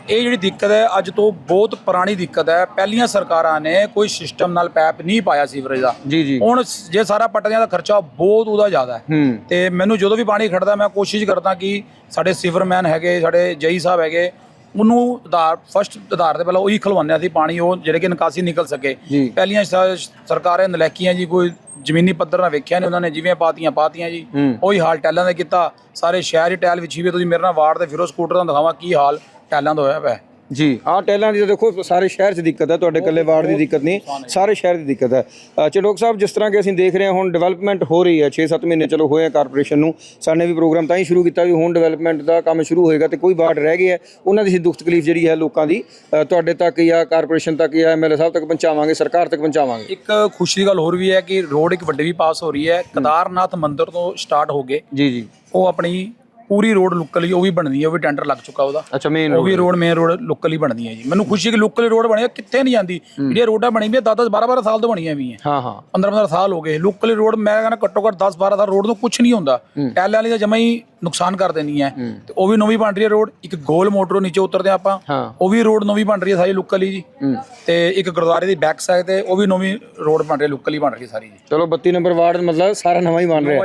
S1: ਇਹ ਜਿਹੜੀ ਦਿੱਕਤ ਹੈ ਅੱਜ ਤੋਂ ਬਹੁਤ ਪੁਰਾਣੀ ਦਿੱਕਤ ਹੈ। ਪਹਿਲੀਆਂ ਸਰਕਾਰਾਂ ਨੇ ਕੋਈ ਸਿਸਟਮ ਨਾਲ ਪੈਪ ਨਹੀਂ ਪਾਇਆ ਸੀਵਰੇਜ ਦਾ।
S2: ਜੀ ਜੀ।
S1: ਹੁਣ ਜੇ ਸਾਰਾ ਪੱਟਦਿਆਂ ਦਾ ਖਰਚਾ ਬਹੁਤ ਉਹਦਾ ਜ਼ਿਆਦਾ ਹੂੰ। ਤੇ ਮੈਨੂੰ ਜਦੋਂ ਵੀ ਪਾਣੀ ਖੜਦਾ ਮੈਂ ਕੋਸ਼ਿਸ਼ ਕਰਦਾ ਕਿ ਸਾਡੇ ਸਿਵਰਮੈਨ ਹੈਗੇ ਸਾਡੇ ਜਈ ਸਾਹਿਬ ਹੈਗੇ ਉਹਨੂੰ ਆਧਾਰ ਫਸਟ ਆਧਾਰ ਤੇ ਪਹਿਲਾਂ ਉਹੀ ਖਲਵਾਉਂਦੇ ਸੀ ਪਾਣੀ ਉਹ ਜਿਹੜੇ ਕਿ ਨਿਕਾਸੀ ਨਿਕਲ ਸਕੇ। ਪਹਿਲੀਆਂ ਸ- ਸਰਕਾਰਾਂ ਨਲੈਕੀਆਂ ਜੀ ਕੋਈ ਜ਼ਮੀਨੀ ਪੱਧਰ ਨਾਲ ਵੇਖਿਆ ਨਹੀਂ ਉਹਨਾਂ ਨੇ ਜਿਵੇਂ ਪਾਤੀਆਂ ਪਾਤੀਆਂ ਜੀ
S2: ਹੂੰ।
S1: ਉਹੀ ਹਾਲ ਟੈਲਾਂ ਦਾ ਕੀਤਾ ਸਾਰੇ ਸ਼ਹਿਰ ਹੀ ਟੈਲ ਵਿਛੀ ਵੀ ਤੁਸੀਂ ਮੇਰੇ ਨਾਲ ਵਾਰਡ ਤੇ ਫਿਰੋ ਸਕੂਟਰ ਦਾ ਦਿਖਾਵਾਂ ਕੀ ਹਾਲ ਟੈਲਾਂ ਦਾ ਹੋਇਆ ਪਿਆ ਹੈ।
S2: ਜੀ। ਆਹ ਟੈਲਾਂ ਦੀ ਤਾਂ ਦੇਖੋ ਸਾਰੇ ਸ਼ਹਿਰ 'ਚ ਦਿੱਕਤ ਹੈ ਤੁਹਾਡੇ ਇਕੱਲੇ ਵਾਰਡ ਦੀ ਦਿੱਕਤ ਨਹੀਂ ਸਾਰੇ ਸ਼ਹਿਰ ਦੀ ਦਿੱਕਤ ਹੈ। ਅ, ਚਡੋਕ ਸਾਹਿਬ ਜਿਸ ਤਰ੍ਹਾਂ ਕਿ ਅਸੀਂ ਦੇਖ ਰਹੇ ਹਾਂ ਹੁਣ ਡਿਵੈਲਪਮੈਂਟ ਹੋ ਰਹੀ ਹੈ 6-7 ਮਹੀਨੇ ਚਲੋ ਹੋਏ ਆ ਕਾਰਪੋਰੇਸ਼ਨ ਨੂੰ ਸਾਨੇ ਵੀ ਪ੍ਰੋਗਰਾਮ ਤਾਂ ਹੀ ਸ਼ੁਰੂ ਕੀਤਾ ਵੀ ਹੁਣ ਡਿਵੈਲਪਮੈਂਟ ਦਾ ਕੰਮ ਸ਼ੁਰੂ ਹੋਏਗਾ ਤੇ ਕੋਈ ਵਾਰਡ ਰਹਿ ਗਏ ਹੈ ਉਹਨਾਂ ਦੀ ਦੁੱਖ ਤਕਲੀਫ ਜਿਹੜੀ ਹੈ ਲੋਕਾਂ ਦੀ ਤੁਹਾਡੇ ਤੱਕ ਜਾਂ ਕਾਰਪੋਰੇਸ਼ਨ ਤੱਕ ਜਾਂ ਐਮਐਲਏ ਸਾਹਿਬ ਤੱਕ ਪਹੁੰਚਾਵਾਂਗੇ ਸਰਕਾਰ ਤੱਕ ਪਹੁੰਚਾਵਾਂਗੇ।
S1: ਇੱਕ ਖੁਸ਼ੀ ਦੀ ਗੱਲ ਹੋਰ ਵੀ ਹੈ ਕਿ ਰੋਡ ਇੱਕ ਵੱਡੀ ਵੀ ਪਾਸ ਹੋ ਰਹੀ ਹੈ ਕੇਦਾਰਨਾਥ ਮੰਦਿਰ ਤੋਂ ਸਟਾਰਟ ਹੋ ਗਏ।
S2: ਜੀ ਜੀ।
S1: ਉਹ ਆਪਣੀ ਪੂਰੀ ਰੋਡ ਲੋਕਲੀ ਉਹ ਵੀ ਬਣਦੀ ਹੈ ਉਹ ਵੀ ਟੈਂਡਰ ਲੱਗ ਚੁੱਕਾ ਉਹਦਾ।
S2: ਅੱਛਾ ਮੇਨ
S1: ਉਹ ਵੀ ਰੋਡ ਮੇਨ ਰੋਡ ਲੋਕਲੀ ਬਣਦੀ ਹੈ ਜੀ। ਮੈਨੂੰ ਖੁਸ਼ੀ ਹੈ ਕਿ ਲੋਕਲੀ ਰੋਡ ਬਣੀ ਹੈ ਕਿੱਥੇ ਨਹੀਂ ਜਾਂਦੀ। ਜਿਹੜੀਆਂ ਰੋਡਾਂ ਬਣੀ ਵੀ 10 10 12 12 ਸਾਲ ਤੋਂ ਬਣੀਆਂ ਵੀ ਹੈ
S2: ਹਾਂ। ਹਾਂ
S1: 15 15 ਸਾਲ ਹੋ ਗਏ। ਲੋਕਲੀ ਰੋਡ ਮੈਂ ਕਹਿੰਦਾ ਘੱਟੋ ਘੱਟ 10 12 ਸਾਲ ਰੋਡ ਤੋਂ ਕੁਝ ਨਹੀਂ ਹੁੰਦਾ। ਟੈਲ ਵਾਲੀ ਤਾਂ ਜਮਾ ਹੀ ਨੁਕਸਾਨ ਕਰ ਦੇਣੀ ਹੈ। ਤੇ ਉਹ ਵੀ ਨਵੀਂ ਬਣ ਰਹੀ ਹੈ ਰੋਡ ਇੱਕ ਗੋਲ ਮੋਟਰੋਂ ਨੀਚੇ ਉਤਰਦੇ ਆਪਾਂ।
S2: ਹਾਂ।
S1: ਉਹ ਵੀ ਰੋਡ ਨਵੀਂ ਬਣ ਰਹੀ ਹੈ ਸਾਰੀ ਲੋਕਲੀ ਜੀ।
S2: ਹੂੰ।
S1: ਤੇ ਇੱਕ ਗੁਰਦੁਆਰੇ ਦੀ ਬੈਕ ਸਾਈਡ ਤੇ ਉਹ ਵੀ ਨਵੀਂ ਰੋਡ ਬਣ ਰਹੀ ਹੈ ਲੋਕਲੀ ਬਣ ਰਹੀ ਹੈ ਸਾਰੀ ਜੀ।
S2: ਚਲੋ 32 ਨੰਬਰ ਵਾਰਡ ਮਤਲਬ ਸਾਰਾ ਨਵਾਂ ਹੀ ਬਣ ਰਿਹਾ।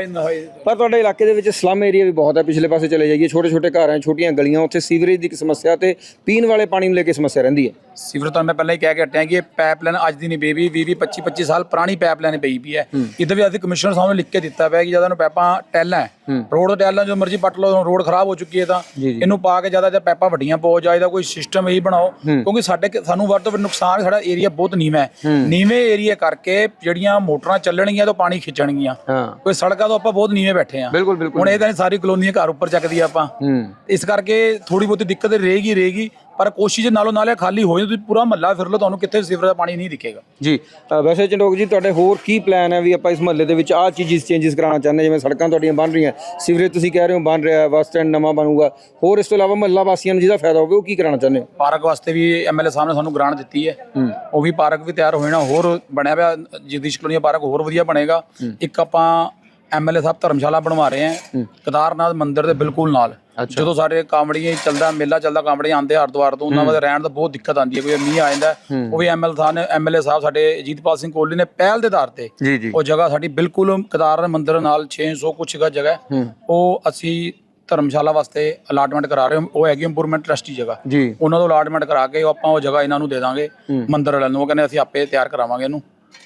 S2: ਪਰ ਤੁਹਾਡੇ ਇਲਾਕੇ ਦੇ ਵਿੱਚ ਸਲਮ ਏਰੀਆ ਵੀ ਬਹੁਤ ਹੈ ਪਿਛਲੇ ਪਾਸੇ ਚਲੇ ਜਾਈਏ ਛੋਟੇ ਛੋਟੇ ਘਰ ਹੈ ਛੋਟੀਆਂ ਗਲੀਆਂ, ਉੱਥੇ ਸੀਵਰੇਜ ਦੀ ਇੱਕ ਸਮੱਸਿਆ ਤੇ ਪੀਣ ਵਾਲੇ ਪਾਣੀ ਨੂੰ ਲੈ ਕੇ ਸਮੱਸਿਆ ਰਹਿੰਦੀ ਹੈ
S1: ਸਿਵਰ ਤਾਂ ਮੈਂ ਪਹਿਲਾਂ ਹੀ ਕਹਿ ਕੇ ਹਟਿਆ ਕਿ ਇਹ ਪਾਈਪਲਾਈਨ ਅੱਜ ਦੀ ਨਹੀਂ ਬੇਬੀ 20 20 25 25 ਸਾਲ ਪੁਰਾਣੀ ਪਾਈਪਲਾਈਨ ਪਈ ਪਈ ਹੈ। ਇਹਦੇ ਵੀ ਅਸੀਂ ਕਮਿਸ਼ਨਰ ਸਾਹਿਬ ਨੂੰ ਲਿਖ ਕੇ ਦਿੱਤਾ ਪਿਆ ਕਿ ਜਦੋਂ ਨੂੰ ਪੈਪਾਂ ਟੈਲਾਂ ਰੋਡ ਟੈਲਾਂ ਜੋ ਮਰਜ਼ੀ ਪੱਟ ਲਓ ਰੋਡ ਖਰਾਬ ਹੋ ਚੁੱਕੀ ਹੈ ਤਾਂ ਇਹਨੂੰ ਪਾ ਕੇ ਜ਼ਿਆਦਾ ਜ਼ਿਆਦਾ ਪੈਪਾਂ ਵੱਡੀਆਂ ਪਾਓ ਜਾਂ ਇਹਦਾ ਕੋਈ ਸਿਸਟਮ ਇਹੀ ਬਣਾਓ ਕਿਉਂਕਿ ਸਾਡੇ ਸਾਨੂੰ ਵੱਧ ਤੋਂ ਵੱਧ ਨੁਕਸਾਨ ਸਾਡਾ ਏਰੀਆ ਬਹੁਤ ਨੀਵਾਂ ਹੈ। ਨੀਵੇਂ ਏਰੀਆ ਕਰਕੇ ਜਿਹੜੀਆਂ ਮੋਟਰਾਂ ਚੱਲਣਗੀਆਂ ਤਾਂ ਪਾਣੀ ਖਿੱਚਣਗੀਆਂ। ਕੋਈ ਸੜਕਾਂ ਤੋਂ ਆਪਾਂ ਬਹੁਤ ਨੀਵੇਂ ਬੈਠੇ ਆ ਹੁਣ ਇਹ ਤਾਂ ਸਾਰੀ ਕਲੋਨੀਆਂ ਘਰ ਉੱਪਰ ਚੱਕਦੀ ਆਪਾਂ। ਇਸ ਕਰਕੇ ਥੋੜੀ ਬਹੁਤੀ ਦਿੱਕਤ ਰਹੇਗੀ ਰਹੇਗੀ। ਪਰ ਕੋਸ਼ਿਸ਼ ਨਾਲੋਂ ਨਾਲੇ ਖਾਲੀ ਹੋ ਜਾਏ ਤੁਸੀਂ ਪੂਰਾ ਮਹੱਲਾ ਫਿਰ ਲਓ ਤੁਹਾਨੂੰ ਕਿੱਥੇ ਸਿਵਰ ਦਾ ਪਾਣੀ ਨਹੀਂ ਦਿਖੇਗਾ।
S2: ਜੀ ਅ, ਵੈਸੇ ਚੰਡੋਕ ਜੀ ਤੁਹਾਡੇ ਹੋਰ ਕੀ ਪਲਾਨ ਹੈ ਵੀ ਆਪਾਂ ਇਸ ਮਹੱਲੇ ਦੇ ਵਿੱਚ ਆਹ ਚੀਜ਼ਸ ਚੇਂਜਸ ਕਰਾਉਣਾ ਚਾਹੁੰਦੇ ਜਿਵੇਂ ਸੜਕਾਂ ਤੁਹਾਡੀਆਂ ਬਣ ਰਹੀਆਂ ਸੀਵਰੇਜ ਤੁਸੀਂ ਕਹਿ ਰਹੇ ਹੋ ਬਣ ਰਿਹਾ ਬੱਸ ਸਟੈਂਡ ਨਵਾਂ ਬਣੂਗਾ ਹੋਰ ਇਸ ਤੋਂ ਇਲਾਵਾ ਮਹੱਲਾ ਵਾਸੀਆਂ ਨੂੰ ਜਿਹਦਾ ਫਾਇਦਾ ਹੋਵੇ ਉਹ ਕੀ ਕਰਾਉਣਾ ਚਾਹੁੰਦੇ ਹੋ?
S1: ਪਾਰਕ ਵਾਸਤੇ ਵੀ ਐਮਐਲਏ ਸਾਹਿਬ ਨੇ ਸਾਨੂੰ ਗ੍ਰਾਂਟ ਦਿੱਤੀ ਹੈ। ਉਹ ਵੀ ਪਾਰਕ ਵੀ ਤਿਆਰ ਹੋਏ ਨਾ ਹੋਰ ਬਣਿਆ ਪਿਆ ਜਗਦੀਸ਼ ਕਲੋਨੀ ਪਾਰਕ ਹੋਰ ਵਧੀਆ ਬਣੇਗਾ। ਇੱਕ ਆਪਾਂ ਐਮਐਲਏ ਸਾਹਿਬ ਧਰਮਸ਼ਾਲਾ ਬਣਵਾ ਰਹੇ ਹਾਂ। ਕੇਦਾਰਨਾਥ ਮੰਦਿਰ ਦੇ ਬਿਲਕੁਲ ਨਾਲ। ਜਦੋਂ ਸਾਡੇ ਕਾਮੜੀਆਂ ਹੀ ਚੱਲਦਾ ਮੇਲਾ ਚੱਲਦਾ ਕਾਮੜੀਆਂ ਆਉਂਦੇ ਹਰਿਦੁਆਰ ਤੋਂ ਉਹਨਾਂ ਵਾਸਤੇ ਰਹਿਣ ਦਾ ਬਹੁਤ ਦਿੱਕਤ ਆਉਂਦੀ ਹੈ ਕੋਈ ਮੀਂਹ ਆ ਜਾਂਦਾ। ਉਹ ਵੀ ਐਮਐਲ ਸਾਹਿਬ ਨੇ ਐਮਐਲਏ ਸਾਹਿਬ ਸਾਡੇ ਅਜੀਤਪਾਲ ਸਿੰਘ ਕੋਹਲੀ ਨੇ ਪਹਿਲ ਦੇ ਆਧਾਰ ਤੇ ਉਹ ਜਗ੍ਹਾ ਸਾਡੀ ਬਿਲਕੁਲ ਕੇਦਾਰ ਮੰਦਿਰ ਨਾਲ 600 ਕੁਛ ਹੈਗਾ ਜਗ੍ਹਾ ਹੈ। ਉਹ ਅਸੀਂ ਧਰਮਸ਼ਾਲਾ ਵਾਸਤੇ ਅਲਾਟਮੈਂਟ ਕਰਾ ਰਹੇ ਹਾਂ। ਉਹ ਹੈਗੀ ਇੰਪਰੂਵਮੈਂਟ ਟਰਸਟੀ ਜਗ੍ਹਾ। ਉਹਨਾਂ ਤੋਂ ਅਲਾਟਮੈਂਟ ਕਰਾ ਕੇ ਆਪਾਂ ਉਹ ਜਗ੍ਹਾ ਇਹਨਾਂ ਨੂੰ ਦੇ ਦਾਂਗੇ ਮੰਦਿਰ ਵਾਲਿਆਂ ਨੂੰ। ਉਹ ਕਹਿੰਦੇ ਅਸੀਂ ਆਪੇ ਤਿਆਰ ਕਰਾਵਾਂਗੇ ਇਹਨੂੰ।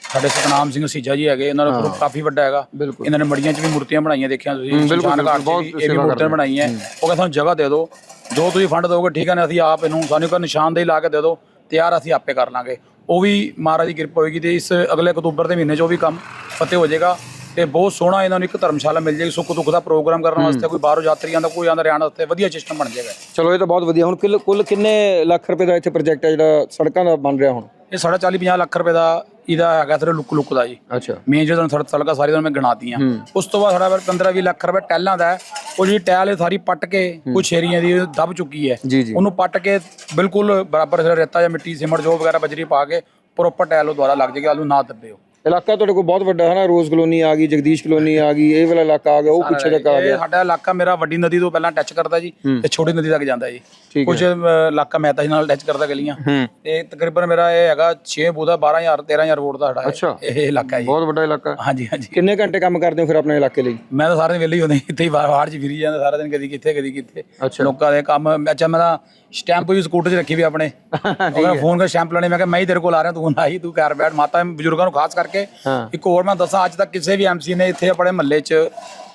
S1: ਸਾਡੇ ਸਤਨਾਮ ਸਿੰਘ ਸੀਜਾ ਜੀ ਹੈਗੇ ਇਹਨਾਂ ਦਾ ਗਰੁੱਪ ਕਾਫੀ ਵੱਡਾ ਹੈਗਾ। ਇਹਨਾਂ ਨੇ ਮੜੀਆਂ 'ਚ ਵੀ ਮੂਰਤੀਆਂ ਬਣਾਈਆਂ ਦੇਖਿਆ ਤੁਸੀਂ
S2: ਬਿਲਕੁਲ,
S1: ਸ਼ਮਸ਼ਾਨ ਘਾਟ 'ਚ
S2: ਬਹੁਤ
S1: ਵੀ ਇਹ ਵੀ ਮੂਰਤੀਆਂ ਬਣਾਈਆਂ। ਉਹ ਕਹਿੰਦਾ ਸਾਨੂੰ ਜਗ੍ਹਾ ਦੇ ਦਿਓ ਜੋ ਤੁਸੀਂ ਫੰਡ ਦੋਗੇ ਠੀਕ ਹੈ ਨਾ ਅਸੀਂ ਆਪ ਇਹਨੂੰ ਸਾਨੂੰ ਕੋਈ ਨਿਸ਼ਾਨਦੇਹੀ ਲਾ ਕੇ ਦੇ ਦਿਓ ਤਿਆਰ ਅਸੀਂ ਆਪੇ ਕਰ ਲਾਂਗੇ। ਉਹ ਵੀ ਮਹਾਰਾਜ ਦੀ ਕਿਰਪਾ ਹੋਏਗੀ ਤੇ ਇਸ ਅਗਲੇ ਅਕਤੂਬਰ ਦੇ ਮਹੀਨੇ 'ਚ ਉਹ ਵੀ ਕੰਮ ਫਤਿਹ ਹੋ ਜਾਏਗਾ ਤੇ ਬਹੁਤ ਸੋਹਣਾ ਇਹਨਾਂ ਨੂੰ ਇੱਕ ਧਰਮਸ਼ਾਲਾ ਮਿਲ ਜਾਏਗੀ ਸੁੱਖ ਦੁੱਖ ਦਾ ਪ੍ਰੋਗਰਾਮ ਕਰਨ ਵਾਸਤੇ ਕੋਈ ਬਾਹਰੋਂ ਯਾਤਰੀ ਆਉਂਦਾ ਕੋਈ ਆਉਂਦਾ ਰਹਿਣ ਵਾਸਤੇ ਵਧੀਆ ਸਿਸਟਮ ਬਣ ਜਾਏਗਾ।
S2: ਚਲੋ ਇਹ ਤਾਂ ਬਹੁਤ ਵਧੀਆ। ਹੁਣ ਕੁੱਲ ਕਿੰਨੇ ਲੱਖ ਰੁਪਏ ਦਾ ਇੱਥੇ ਪ੍ਰੋਜੈਕਟ ਹੈ ਜਿਹੜਾ ਸੜਕਾਂ ਦਾ ਬਣ ਰਿਹਾ ਹੁਣ?
S1: ਇਹ ਸਾਡਾ 40 50 ਲੱਖ ਰੁਪਏ ਦਾ ਇਹਦਾ ਹੈਗਾ ਸਿਰ ਲੁੱਕ ਲੁੱਕ ਦਾ ਜੀ।
S2: ਅੱਛਾ।
S1: ਮੇਨ ਜਦੋਂ ਸੜਕ ਸੜਕਾਂ ਸਾਰੀ ਤੁਹਾਨੂੰ ਮੈਂ ਗਿਣਾਤੀਆਂ ਉਸ ਤੋਂ ਬਾਅਦ ਸਾਡਾ 15 20 ਲੱਖ ਰੁਪਏ ਟੈਲਾਂ ਦਾ। ਉਹ ਜਿਹੜੀ ਟੈਲ ਸਾਰੀ ਪੱਟ ਕੇ ਕੁਛ ਏਰੀਆ ਦੀ ਦਬ ਚੁੱਕੀ ਹੈ। ਉਹਨੂੰ ਪੱਟ ਕੇ ਬਿਲਕੁਲ ਬਰਾਬਰ ਸਿਰ ਰੇਤਾ ਜਾਂ ਮਿੱਟੀ ਸਿਮਟ ਜੋ ਵਗੈਰਾ ਬਜਰੀ ਪਾ ਕੇ ਪ੍ਰੋਪਰ ਟੈਲ ਉਹ ਦੁਆਰਾ ਲੱਗ ਜਾਏਗਾ। ਆਲੂ ਨਾ ਦੱਬੇ
S2: ਇਲਾਕਾ ਤੁਹਾਡੇ ਕੋਲ ਬਹੁਤ ਵੱਡਾ ਹੈ ਨਾ? ਰੋਜ਼ ਕਲੋਨੀ ਆ ਗਈ ਜਗਦੀਸ਼ ਕਲੋਨੀ ਆ ਗਈ ਇਹ ਵਾਲਾ ਇਲਾਕਾ ਆ ਗਿਆ ਉਹ ਪਿੱਛੇ ਤੱਕ ਆ
S1: ਇਹ
S2: ਗਿਆ
S1: ਸਾਡਾ ਇਲਾਕਾ ਮੇਰਾ ਵੱਡੀ ਨਦੀ ਤੋਂ ਪਹਿਲਾਂ ਟੱਚ ਕਰਦਾ ਜੀ ਤੇ ਛੋਟੀ ਨਦੀ ਤੱਕ ਜਾਂਦਾ ਜੀ।
S2: ਠੀਕ
S1: ਕੁਝ ਅ, ਇਲਾਕਾ ਮਹਿਤਾ ਜੀ ਨਾਲ ਟੱਚ ਕਰਦਾ ਗਲੀਆਂ।
S2: ਹੂੰ।
S1: ਤੇ ਤਕਰੀਬਨ ਮੇਰਾ ਇਹ ਹੈਗਾ 6 ਬੂਦਾ 12000 13000 ਵੋਟ ਦਾ ਸਾਡਾ ਇਹ- ਇਲਾਕਾ ਜੀ।
S2: ਬਹੁਤ ਵੱਡਾ ਇਲਾਕਾ।
S1: ਹਾਂਜੀ ਹਾਂਜੀ।
S2: ਕਿੰਨੇ ਘੰਟੇ ਕੰਮ ਕਰਦੇ ਹੋ ਫਿਰ ਆਪਣੇ ਇਲਾਕੇ ਲਈ?
S1: ਮੈਂ ਤਾਂ ਸਾਰੇ ਦਿਨ ਵਿਹਲੇ ਹੀ ਹੁੰਦੇ ਇੱਥੇ ਹੀ ਵਾਰ ਚ ਫਿਰੀ ਜਾਂਦਾ ਸਾਰਾ ਦਿਨ ਕਦੀ ਕਿੱਥੇ ਕਦੀ ਕਿੱਥੇ।
S2: ਅੱਛਾ।
S1: ਲੋਕਾਂ ਦੇ ਕੰਮ ਅੱਛਾ ਮੈਂ ਤਾਂ ਸਟੈਂਪ ਵੀ ਸਕੂਟਰ 'ਚ ਰੱਖੀ ਵੀ ਆਪਣੇ। ਫੋਨ ਕਰ ਸਟੈਂਪ ਲੈਣੇ ਮੈਂ ਕਿਹਾ ਮੈਂ ਹੀ ਤੇਰੇ ਕੋਲ ਆ ਰਿਹਾ ਤੂੰ ਨਾ ਹੀ ਤੂੰ ਘਰ ਬੈਠ ਮਾਤਾ ਬਜ਼ੁਰਗਾਂ ਨੂੰ ਖਾਸ ਕਰਕੇ
S2: ਹਾਂ।
S1: ਇੱਕ ਹੋਰ ਮੈਂ ਦੱਸਾਂ ਅੱਜ ਤੱਕ ਕਿਸੇ ਵੀ ਐਮਸੀ ਨੇ ਇੱਥੇ ਆਪਣੇ ਮਹੱਲੇ 'ਚ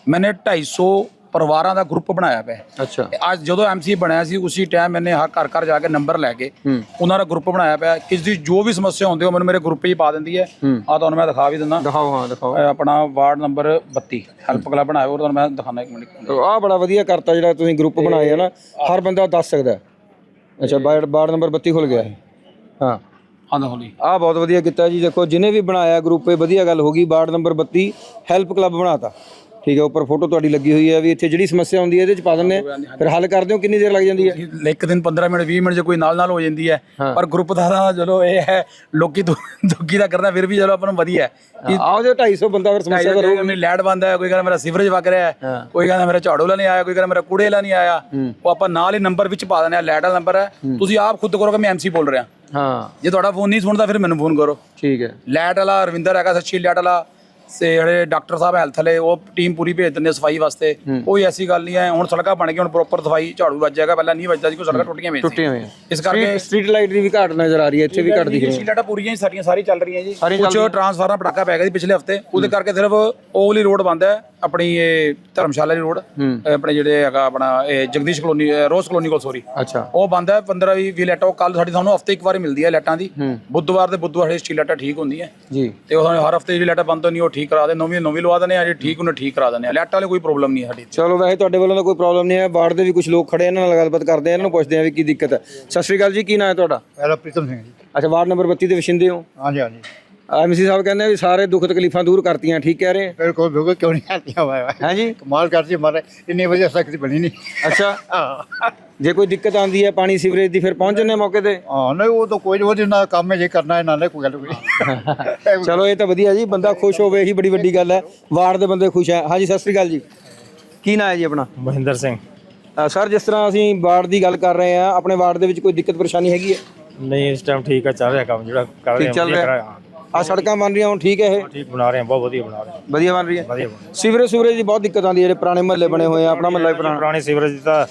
S1: ਮੈਨੇ 250 ਪਰਿਵਾਰਾਂ ਦਾ ਗਰੁੱਪ ਬਣਾਇਆ ਪਿਆ ਹੈ।
S2: ਅੱਛਾ।
S1: ਅੱਜ ਜਦੋਂ ਐਮਸੀ ਬਣਿਆ ਸੀ ਉਸੇ ਟਾਈਮ ਮੈਨੇ ਹਰ ਘਰ ਘਰ ਜਾ ਕੇ ਨੰਬਰ ਲੈ ਕੇ
S2: ਹੂੰ।
S1: ਉਹਨਾਂ ਦਾ ਗਰੁੱਪ ਬਣਾਇਆ ਪਿਆ ਕਿਸ ਦੀ ਜੋ ਵੀ ਸਮੱਸਿਆ ਹੁੰਦੀ ਉਹ ਮੈਨੂੰ ਮੇਰੇ ਗਰੁੱਪ 'ਚ ਹੀ ਪਾ ਦਿੰਦੀ ਹੈ।
S2: ਹੂੰ।
S1: ਆ ਤੁਹਾਨੂੰ ਮੈਂ ਦਿਖਾ ਵੀ ਦਿੰਦਾ।
S2: ਦਿਖਾਓ ਹਾਂ ਦਿਖਾਓ।
S1: ਆਪਣਾ ਵਾਰਡ ਨੰਬਰ 32 ਹੈਲਪ ਕਲੱਬ ਬਣਾਇਆ ਉਹ ਤੁਹਾਨੂੰ ਮੈਂ ਦਿਖਾਣਾ ਇੱਕ ਮਿੰਟ
S2: ਆਹ ਬੜਾ ਵਧੀਆ ਕਰਤਾ ਜਿਹੜਾ ਤੁਸੀਂ ਗਰੁੱਪ ਬਣਾਏ ਆ ਨਾ। ਹਰ ਬੰਦਾ ਦੱਸ ਸਕਦਾ ਹੈ। ਅੱਛਾ ਬਾਰਡ ਨੰਬਰ 32 ਖੁੱਲ ਗਿਆ। ਹੈ।
S1: ਜੀ
S2: ਆਹ ਬਹੁਤ ਵਧੀਆ ਕੀਤਾ ਜੀ। ਦੇਖੋ ਜਿਹਨੇ ਵੀ ਬਣਾਇਆ ਗਰੁੱਪ ਇਹ ਵਧੀਆ ਗੱਲ ਹੋ ਗਈ। ਵਾਰਡ ਨੰਬਰ 32 ਹੈਲਪ ਕਲੱਬ ਬਣਾਤਾ। ਠੀਕ ਹੈ ਉੱਪਰ ਫੋਟੋ ਤੁਹਾਡੀ ਲੱਗੀ ਹੋਈ ਹੈ ਵੀ ਇੱਥੇ ਜਿਹੜੀ ਸਮੱਸਿਆ ਹੁੰਦੀ ਹੈ ਇਹਦੇ ਚ ਪਾ ਦਿੰਦੇ। ਫਿਰ ਹੱਲ ਕਰਦੇ ਹੋ ਕਿੰਨੀ ਦੇਰ ਲੱਗ ਜਾਂਦੀ ਹੈ?
S1: ਇੱਕ ਦਿਨ 15 ਮਿੰਟ 20 ਮਿੰਟ ਜੇ ਕੋਈ ਨਾਲ ਨਾਲ ਹੋ ਜਾਂਦੀ ਹੈ ਪਰ ਗਰੁੱਪ ਦਾ ਤਾਂ ਚਲੋ ਇਹ ਹੈ ਲੋਕੀ ਦੁ- ਦੁੱਖੀ ਦਾ ਕਰਨਾ ਫਿਰ ਵੀ ਚਲੋ ਆਪਾਂ ਨੂੰ ਵਧੀਆ ਹੈ।
S2: ਉਹਦੇ 250 ਬੰਦਾ ਫਿਰ ਸਮੱਸਿਆ
S1: ਕੋਈ ਕਹਿੰਦਾ ਮੇਰੀ ਬੰਦ ਹੈ ਕੋਈ ਕਹਿੰਦਾ ਮੇਰਾ ਸੀਵਰੇਜ ਵਗ ਰਿਹਾ ਹੈ ਕੋਈ ਕਹਿੰਦਾ ਮੇਰਾ ਝਾੜੂ ਵਾਲਾ ਨਹੀਂ ਆਇਆ ਕੋਈ ਕਹਿੰਦਾ ਮੇਰਾ ਕੂੜੇ ਵਾਲਾ ਨਹੀਂ ਆਇਆ ਉਹ ਆਪਾਂ ਨਾਲ ਹੀ ਨੰਬਰ ਵਿੱਚ ਪਾ ਦਿੰਦੇ ਆ ਲਾਈਟ ਵਾਲਾ ਨੰਬਰ ਹੈ। ਤੁਸੀਂ ਆਪ ਖੁਦ ਕਰੋ ਕਿ ਮੈਂ ਐਮਸੀ ਬੋਲ ਰਿਹਾ।
S2: ਹਾਂ।
S1: ਜੇ ਤੁਹਾਡਾ ਫੋਨ ਨਹੀਂ ਸੁਣਦਾ ਫਿਰ ਮੈਨੂੰ ਫੋਨ ਕਰੋ।
S2: ਠੀਕ ਹੈ।
S1: ਲਾਈਟ ਵਾਲਾ ਰਵਿੰਦਰ ਹੈਗਾ ਸੱਚੀ ਲਾਈਟ ਵਾਲਾ। ਸੇ ਜਿਹੜੇ ਡਾਕਟਰ ਸਾਹਿਬ ਹੈਲਥ ਵਾਲੇ ਉਹ ਟੀਮ ਪੂਰੀ ਭੇਜ ਦਿੰਦੇ ਸਫ਼ਾਈ ਵਾਸਤੇ। ਕੋਈ ਐਸੀ ਗੱਲ ਨਹੀਂ ਹੈ ਹੁਣ ਸੜਕਾਂ ਬਣ ਗਈਆਂ ਹੁਣ ਪ੍ਰੋਪਰ ਸਫ਼ਾਈ ਝਾੜੂ ਵੱਜ ਜਾਏਗਾ। ਪਹਿਲਾਂ ਨਹੀਂ ਵੱਜਦਾ ਸੀ ਕੋਈ ਸੜਕਾਂ ਟੁੱਟੀਆਂ ਹੋਈਆਂ ਸੀ।
S2: ਟੁੱਟੇ ਹੋਏ ਆ
S1: ਇਸ ਕਰਕੇ
S2: ਸਟਰੀਟ ਲਾਈਟ ਦੀ ਵੀ ਘਾਟ ਨਜ਼ਰ ਆ ਰਹੀ ਹੈ ਇੱਥੇ ਵੀ ਘੱਟ ਦਿਖ ਰਹੀ ਹੈ।
S1: ਸ਼ੀਲਾਟਾਂ ਪੂਰੀਆਂ ਹੀ ਸਾਡੀਆਂ ਸਾਰੀ ਚੱਲ ਰਹੀਆਂ ਜੀ।
S2: ਸਾਰੀਆਂ
S1: ਕੁਝ ਟਰਾਂਸਫਾਰਮਰ ਪਟਾਕਾ ਪੈ ਗਿਆ ਸੀ ਪਿਛਲੇ ਹਫ਼ਤੇ ਉਹਦੇ ਕਰਕੇ ਸਿਰਫ ਓਵਲੀ ਰੋਡ ਬੰਦ ਹੈ। ਆਪਣੀ ਇਹ ਧਰਮਸ਼ਾਲਾ ਦੀ ਰੋਡ ਆਪਣੇ ਜਿਹੜੇ ਹੈਗਾ ਆਪਣਾ ਇਹ ਜਗਦੀਸ਼ ਕਲੋਨੀ ਰੋਜ਼ ਕਲੋਨੀ ਕੋਲ ਸੋਰੀ
S2: ਅੱਛਾ।
S1: ਉਹ ਬੰਦ ਹੈ 15 20 ਵੀਹ ਲਾਈਟਾਂ ਉਹ ਕੱਲ ਸਾਡੀ ਸਾਨੂੰ ਹਫ਼ਤੇ ਇੱਕ ਵਾਰੀ ਮਿਲਦੀ ਹੈ ਲਾਈਟਾਂ ਦੀ। ਬੁੱਧਵਾਰ ਦੇ ਬੁੱਧਵਾਰ ਇਹ ਸਟੀਲ ਲਾਈਟਾਂ ਠੀਕ ਹੁੰਦੀਆਂ।
S2: ਜੀ।
S1: ਤੇ ਉਹ ਹਰ ਹਫ਼ਤੇ ਜਿਹੜੀ ਲਾਈਟਾਂ ਬੰਦ ਹੋਣੀ ਉਹ ਠੀਕ ਕਰਾ ਦੇ ਨਵੀਂ ਨਵੀਂ ਲਵਾ ਦਿੰਦੇ ਆ ਜੇ ਠੀਕ ਉਹਨੇ ਠੀਕ ਕਰਾ ਦਿੰਦੇ ਆ ਲਾਈਟਾਂ ਵਾਲੇ ਕੋਈ ਪ੍ਰੋਬਲਮ ਨਹੀਂ ਹੈ ਸਾਡੀ
S2: ਚਲੋ ਵੈਸੇ ਤੁਹਾਡੇ ਵੱਲੋਂ ਤਾਂ ਕੋਈ ਪ੍ਰੋਬਲਮ ਨਹੀਂ ਹੈ। ਵਾਰਡ ਦੇ ਵੀ ਕੁਝ ਲੋਕ ਖੜੇ ਇਹਨਾਂ ਨਾਲ ਗੱਲਬਾਤ ਕਰਦੇ ਆ ਇਹਨਾਂ ਨੂੰ ਪੁੱਛਦੇ ਆ ਵੀ ਕੀ ਦਿੱਕਤ ਹੈ। ਸਤਿ ਸ਼੍ਰੀ ਅਕਾਲ ਜੀ ਕੀ ਨਾਮ ਹੈ ਤੁਹਾਡਾ?
S5: ਮੇਰਾ ਪ੍ਰੀਤਮ ਸਿੰਘ ਜੀ।
S2: ਅੱਛਾ ਵਾਰਡ ਨੰਬਰ 32 ਦੇ ਵਸਿੰਦੇ ਹੋ?
S5: ਹਾਂਜੀ ਹਾਂਜੀ।
S2: ਐਮਸੀ ਸਾਹਿਬ ਕਹਿੰਦੇ ਆ ਵੀ ਸਾਰੇ ਦੁੱਖ ਤਕਲੀਫਾਂ ਦੂਰ ਕਰਤੀਆਂ ਠੀਕ ਕਹਿ ਰਹੇ
S5: ਬਿਲਕੁਲ ਬਿਲਕੁਲ ਕਿਉਂ ਨਹੀਂ ਆਤੀਆਂ ਹੋਇਆ
S2: ਹੈ ਜੀ
S5: ਕਮਾਲ ਕਰਦੀ ਮਾਰੇ ਇੰਨੀ ਵਧੀਆ ਸਖਤੀ ਬਣੀ ਨਹੀਂ।
S2: ਅੱਛਾ।
S5: ਹਾਂ।
S2: ਜੇ ਕੋਈ ਦਿੱਕਤ ਆਉਂਦੀ ਹੈ ਪਾਣੀ ਸੀਵਰੇਜ ਦੀ ਫਿਰ ਪਹੁੰਚ ਜੰਨੇ ਮੌਕੇ ਤੇ?
S5: ਹਾਂ ਨਹੀਂ ਉਹ ਤਾਂ ਕੋਈ ਉਹਦੇ ਨਾਲ ਕੰਮ ਹੈ ਜੇ ਕਰਨਾ ਹੈ ਨਾ ਕੋਈ ਗੱਲ ਕੋਈ
S2: ਚਲੋ ਇਹ ਤਾਂ ਵਧੀਆ ਜੀ ਬੰਦਾ ਖੁਸ਼ ਹੋਵੇ ਇਹੀ ਬੜੀ ਵੱਡੀ ਗੱਲ ਹੈ। ਵਾਰਡ ਦੇ ਬੰਦੇ ਖੁਸ਼ ਹੈ। ਹਾਂਜੀ ਸਤਿ ਸ਼੍ਰੀ ਅਕਾਲ ਜੀ। ਕੀ ਨਾਂ ਹੈ ਜੀ ਆਪਣਾ?
S3: ਮਹਿੰਦਰ ਸਿੰਘ।
S2: ਅ, ਸਰ ਜਿਸ ਤਰ੍ਹਾਂ ਅਸੀਂ ਵਾਰਡ ਦੀ ਗੱਲ ਕਰ ਰਹੇ ਹਾਂ ਆਪਣੇ ਵਾਰਡ ਦੇ ਵਿੱਚ ਕੋਈ ਦਿੱਕਤ ਪਰੇਸ਼ਾਨੀ ਹੈਗੀ ਹੈ?
S3: ਨਹੀਂ ਇਸ ਟਾਈਮ ਠੀਕ ਹੈ ਚੱਲ ਰਿਹਾ ਕੰਮ ਜਿਹੜਾ ਕਰ ਰਹੇ
S2: ਠੀਕ ਚੱਲ
S3: ਵਧੀਆ
S2: ਰਿਹਾ।
S3: ਕਰ ਰਹੇ ਹਾਂ।
S2: ਆ ਸੜਕਾਂ ਬਣ ਰਹੀਆਂ ਹੁਣ ਠੀਕ ਹੈ ਇਹ?
S3: ਠੀਕ ਬਣਾ ਰਹੇ ਹਾਂ ਬਹੁਤ ਵਧੀਆ ਬਣਾ ਰਹੇ ਹਾਂ।
S2: ਵਧੀਆ ਬਣ ਰਹੀ ਹੈ?
S3: ਵਧੀਆ ਬਣਾ
S2: ਸੀਵਰੇਜ ਸੀਵਰੇਜ ਦੀ ਬਹੁਤ ਦਿੱਕਤ ਆਉਂਦੀ ਹੈ ਜਿਹੜੇ ਪੁਰਾਣੇ ਮਹੱਲੇ ਬਣੇ ਹੋਏ ਆ ਆਪਣਾ ਮਹੱਲਾ ਹੀ ਪੁਰਾਣਾ।
S3: ਪੁਰਾਣੇ ਸੀਵਰੇਜ ਦੀ ਤਾਂ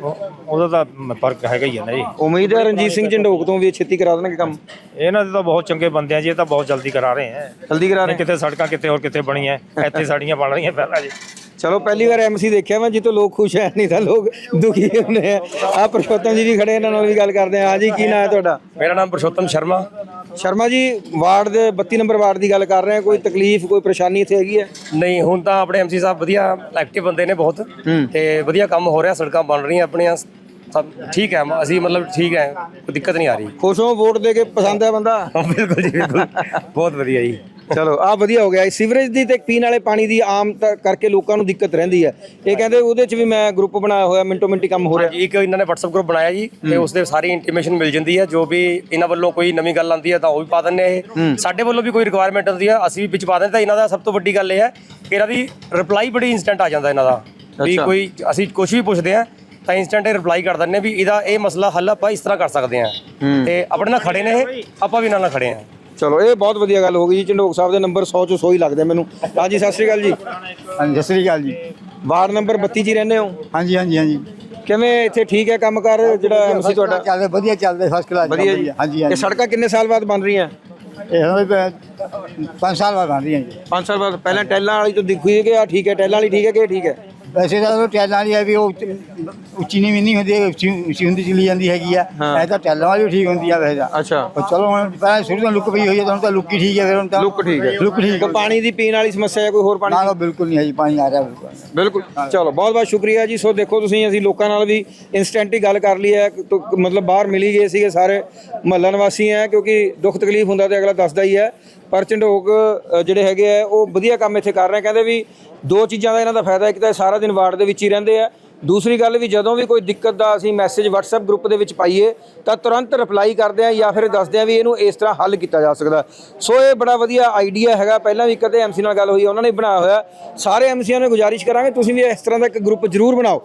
S3: ਉਹ- ਉਹਦਾ ਤਾਂ ਫ਼ਰਕ ਹੈਗਾ ਹੀ ਹੈ ਨਾ ਜੀ।
S2: ਉਮੀਦ ਹੈ ਰਣਜੀਤ ਸਿੰਘ ਝੰਡੋਕ ਤੋਂ ਵੀ ਇਹ ਛੇਤੀ ਕਰਾ ਦੇਣਗੇ ਕੰਮ?
S3: ਇਹਨਾਂ ਦੇ ਤਾਂ ਬਹੁਤ ਚੰਗੇ ਬੰਦੇ ਆ ਜੀ ਇਹ ਤਾਂ ਬਹੁਤ ਜਲਦੀ ਕਰਾ ਰਹੇ ਹੈ।
S2: ਜਲਦੀ ਕਰਾ ਰਹੇ
S3: ਕਿਤੇ ਸੜਕਾਂ ਕਿਤੇ ਹੋਰ ਕਿਤੇ ਬਣੀਆਂ ਇੱਥੇ ਸਾਡੀਆਂ ਬਣ ਰਹੀਆਂ ਪਹਿਲਾਂ ਜੀ।
S2: ਚਲੋ ਪਹਿਲੀ ਵਾਰ ਐਮਸੀ ਦੇਖਿਆ ਮੈਂ ਜਿੱਤੋਂ ਲੋਕ ਖੁਸ਼ ਹੈ ਨਹੀਂ ਤਾਂ ਲੋਕ ਦੁਖੀ ਹੁੰਦੇ ਆ। ਆ ਪ੍ਰਸ਼ੋਤਮ ਜੀ ਵੀ ਖੜੇ ਇਹਨਾਂ ਨਾਲ ਵੀ ਗੱਲ ਕਰਦੇ ਆ। ਹਾਂਜੀ ਕੀ ਨਾਮ ਹੈ ਤੁਹਾਡਾ?
S4: ਮੇਰਾ ਨਾਮ ਪੁਰਸ਼ੋਤਮ ਸ਼ਰਮਾ।
S2: ਸ਼ਰਮਾ ਜੀ ਵਾਰਡ ਦੇ 32 ਨੰਬਰ ਵਾਰਡ ਦੀ ਗੱਲ ਕਰ ਰਹੇ ਆ ਕੋਈ ਤਕਲੀਫ ਕੋਈ ਪਰੇਸ਼ਾਨੀ ਇੱਥੇ ਹੈਗੀ ਹੈ?
S4: ਨਹੀਂ ਹੁਣ ਤਾਂ ਆਪਣੇ ਐਮਸੀ ਸਾਹਿਬ ਵਧੀਆ ਐਕਟਿਵ ਬੰਦੇ ਨੇ ਬਹੁਤ। ਤੇ ਵਧੀਆ ਕੰਮ ਹੋ ਰਿਹਾ ਸੜਕਾਂ ਬਣ ਰਹੀਆਂ ਆਪਣੀਆਂ। ਸਭ ਠੀਕ ਹੈ ਅਸੀਂ ਮਤਲਬ ਠੀਕ ਹੈ ਕੋਈ ਦਿੱਕਤ ਨਹੀਂ ਆ ਰਹੀ।
S2: ਖੁਸ਼ ਹੋ ਵੋਟ ਦੇ ਕੇ ਪਸੰਦ ਹੈ ਬੰਦਾ?
S4: ਬਿਲਕੁਲ ਜੀ ਬਿਲਕੁਲ। ਬਹੁਤ ਵਧੀਆ ਜੀ।
S2: ਚਲੋ ਆ ਵਧੀਆ ਹੋ ਗਿਆ। ਸੀਵਰੇਜ ਦੀ ਤੇ ਪੀਣ ਵਾਲੇ ਪਾਣੀ ਦੀ ਆਮ ਤਾਂ ਕਰਕੇ ਲੋਕਾਂ ਨੂੰ ਦਿੱਕਤ ਰਹਿੰਦੀ ਹੈ। ਇਹ ਕਹਿੰਦੇ ਉਹਦੇ ਚ ਵੀ ਮੈਂ ਗਰੁੱਪ ਬਣਾਇਆ ਹੋਇਆ ਮਿੰਟੋ ਮਿੰਟੀ ਕੰਮ ਹੋ ਰਿਹਾ।
S4: ਇੱਕ ਇਹਨਾਂ ਨੇ WhatsApp ਗਰੁੱਪ ਬਣਾਇਆ ਜੀ ਤੇ ਉਸ ਦੇ ਸਾਰੀ ਇੰਟੀਮੇਸ਼ਨ ਮਿਲ ਜਾਂਦੀ ਹੈ। ਜੋ ਵੀ ਇਹਨਾਂ ਵੱਲੋਂ ਕੋਈ ਨਵੀਂ ਗੱਲ ਆਉਂਦੀ ਹੈ ਤਾਂ ਉਹ ਵੀ ਪਾ ਦਿੰਦੇ ਇਹ। ਸਾਡੇ ਵੱਲੋਂ ਵੀ ਕੋਈ ਰਿਕੁਆਇਰਮੈਂਟ ਹੁੰਦੀ ਹੈ ਅਸੀਂ ਵੀ ਵਿੱਚ ਪਾ ਦਿੰਦੇ ਤਾਂ ਇਹਨਾਂ ਦਾ ਸਭ ਤੋਂ ਵੱਡੀ ਗੱਲ ਇਹ ਹੈ ਕਿ ਇਹਨਾਂ ਦੀ ਰਿਪਲਾਈ ਬੜੀ ਇਨਸਟੈਂਟ ਆ ਜਾਂਦਾ ਇਹਨਾਂ ਦਾ। ਵੀ ਕੋਈ ਅਸੀਂ ਕੁਝ ਵੀ ਪੁੱਛਦੇ ਆ ਤਾਂ ਇਨਸਟੈਂਟ ਰਿਪਲਾਈ ਕਰ ਦਿੰਦੇ ਵੀ ਇਹਦਾ ਇਹ ਮਸਲਾ ਹੱਲ ਆਪਾਂ ਇਸ ਤਰ੍ਹਾਂ ਕਰ ਸਕਦੇ ਆ ਤੇ ਆਪਣੇ ਨਾਲ ਖੜੇ ਨੇ ਇਹ ਆਪਾਂ ਵੀ ਇਹਨਾਂ ਨਾਲ ਖੜੇ ਆ
S2: ਚਲੋ ਇਹ ਬਹੁਤ ਵਧੀਆ ਗੱਲ ਹੋ ਗਈ ਜੀ। ਝੰਡੋਕ ਸਾਹਿਬ ਦੇ ਨੰਬਰ 100 ਚੋਂ 100 ਹੀ ਲੱਗਦੇ ਮੈਨੂੰ। ਹਾਂਜੀ ਸਤਿ ਸ਼੍ਰੀ ਅਕਾਲ ਜੀ।
S5: ਹਾਂਜੀ ਸਤਿ ਸ੍ਰੀ ਅਕਾਲ ਜੀ।
S2: ਵਾਰਡ ਨੰਬਰ 32 ਜੀ ਰਹਿੰਦੇ ਹੋ?
S5: ਹਾਂਜੀ ਹਾਂਜੀ ਹਾਂਜੀ।
S2: ਕਿਵੇਂ ਇੱਥੇ ਠੀਕ ਹੈ ਕੰਮ ਕਰ ਜਿਹੜਾ ਐਮਸੀ ਤੁਹਾਡਾ?
S5: ਚੱਲਦੇ ਵਧੀਆ ਚੱਲਦੇ ਫਸਟ ਕਲਾਸ
S2: ਵਧੀਆ ਜੀ।
S5: ਹਾਂਜੀ
S2: ਇਹ
S5: ਹਾਂਜੀ
S2: ਸੜਕਾਂ ਕਿੰਨੇ ਸਾਲ ਬਾਅਦ ਬਣ ਰਹੀਆਂ?
S5: ਇਹ ਹੁਣ ਵੀ ਪੰਜ ਸਾਲ ਬਾਅਦ ਬਣ ਰਹੀਆਂ ਜੀ।
S2: 5 ਸਾਲ ਬਾਅਦ। ਪਹਿਲਾਂ ਟੈਲਾਂ ਵਾਲੀ ਤੋਂ ਦਿਖੀ ਕਿ ਆ ਠੀਕ ਹੈ? ਟੈਲਾਂ ਵਾਲੀ ਠੀਕ ਹੈ ਕਿ ਇਹ ਠੀਕ ਹੈ?
S5: ਵੈਸੇ ਤਾਂ ਉਹ ਟੈਲਾਂ ਵਾਲੀ ਹੈ ਵੀ ਉਹ ਉੱਚ- ਨਹੀਂ ਨਹੀਂ ਹੁੰਦੀ ਉੱਚੀ ਉੱਚੀ ਹੁੰਦੀ ਚਲੀ ਜਾਂਦੀ ਹੈਗੀ ਆ।
S2: ਹਾਂ।
S5: ਇਹ ਤਾਂ ਟੈਲਾਂ ਵਾਲੀ ਵੀ ਠੀਕ ਹੁੰਦੀ ਆ ਵੈਸੇ ਤਾਂ।
S2: ਅੱਛਾ।
S5: ਪਰ ਚਲੋ ਹੁਣ ਪਹਿਲਾਂ ਸ਼ੁਰੂ ਤੋਂ ਲੁੱਕ ਪਈ ਹੋਈ ਹੈ ਤਾਂ ਹੁਣ ਤਾਂ ਲੁੱਕ ਹੀ ਠੀਕ ਹੈ ਫਿਰ ਹੁਣ ਤਾਂ।
S2: ਲੁੱਕ ਠੀਕ ਹੈ
S5: ਲੁੱਕ ਠੀਕ
S2: ਤਾਂ ਪਾਣੀ ਦੀ ਪੀਣ ਵਾਲੀ ਸਮੱਸਿਆ ਹੈ ਕੋਈ ਹੋਰ ਪਾਣੀ?
S5: ਨਾ ਨਾ ਬਿਲਕੁਲ ਨਹੀਂ ਹੈ ਜੀ ਪਾਣੀ ਆ ਰਿਹਾ ਬਿਲਕੁਲ।
S2: ਬਿਲਕੁਲ। ਚਲੋ ਬਹੁਤ ਬਹੁਤ ਸ਼ੁਕਰੀਆ ਜੀ। ਸੋ ਦੇਖੋ ਤੁਸੀਂ ਅਸੀਂ ਲੋਕਾਂ ਨਾਲ ਵੀ ਇਨਸਟੈਂਟ ਹੀ ਗੱਲ ਕਰ ਲਈ ਹੈ। ਕਿ ਤੋ- ਮਤਲਬ ਬਾਹਰ ਮਿਲੀ ਗਏ ਸੀਗੇ ਸਾਰੇ ਮਹੱਲਾ ਨਿਵਾਸੀ ਹੈ ਕਿਉਂਕਿ ਦੁੱਖ ਤਕਲੀਫ ਹੁੰਦਾ ਤੇ ਅਗਲਾ ਦੱਸਦਾ ਹੀ ਹੈ। ਪਰ ਝੰਡੋਕ ਜਿਹੜੇ ਹੈਗੇ ਆ, ਉਹ ਵਧੀਆ ਕੰਮ ਇੱਥੇ ਕਰ ਰਹੇ ਕਹਿੰਦੇ ਵੀ ਦੋ ਚੀਜ਼ਾਂ ਦਾ ਇਹਨਾਂ ਦਾ ਫਾਇਦਾ, ਇੱਕ ਤਾਂ ਇਹ ਸਾਰਾ ਦਿਨ ਵਾਰਡ ਦੇ ਵਿੱਚ ਹੀ ਰਹਿੰਦੇ ਆ। ਦੂਸਰੀ ਗੱਲ ਵੀ ਜਦੋਂ ਵੀ ਕੋਈ ਦਿੱਕਤ ਦਾ ਅਸੀਂ ਮੈਸੇਜ WhatsApp ਗਰੁੱਪ ਦੇ ਵਿੱਚ ਪਾਈਏ, ਤਾਂ ਤੁਰੰਤ ਰਿਪਲਾਈ ਕਰਦੇ ਆ ਜਾਂ ਫਿਰ ਦੱਸਦੇ ਆ ਵੀ ਇਹਨੂੰ ਇਸ ਤਰ੍ਹਾਂ ਹੱਲ ਕੀਤਾ ਜਾ ਸਕਦਾ। ਸੋ ਇਹ ਬੜਾ ਵਧੀਆ ਆਈਡੀਆ ਹੈਗਾ। ਪਹਿਲਾਂ ਵੀ ਕਦੇ ਐਮਸੀ ਨਾਲ ਗੱਲ ਹੋਈ, ਉਹਨਾਂ ਨੇ ਬਣਾਇਆ ਹੋਇਆ। ਸਾਰੇ ਐਮਸੀਆਂ ਨੂੰ ਗੁਜ਼ਾਰਿਸ਼ ਕਰਾਂਗੇ, ਤੁਸੀਂ ਵੀ ਇਸ ਤਰ੍ਹਾਂ ਦਾ ਇੱਕ ਗਰੁੱਪ ਜ਼ਰੂਰ ਬਣਾਓ।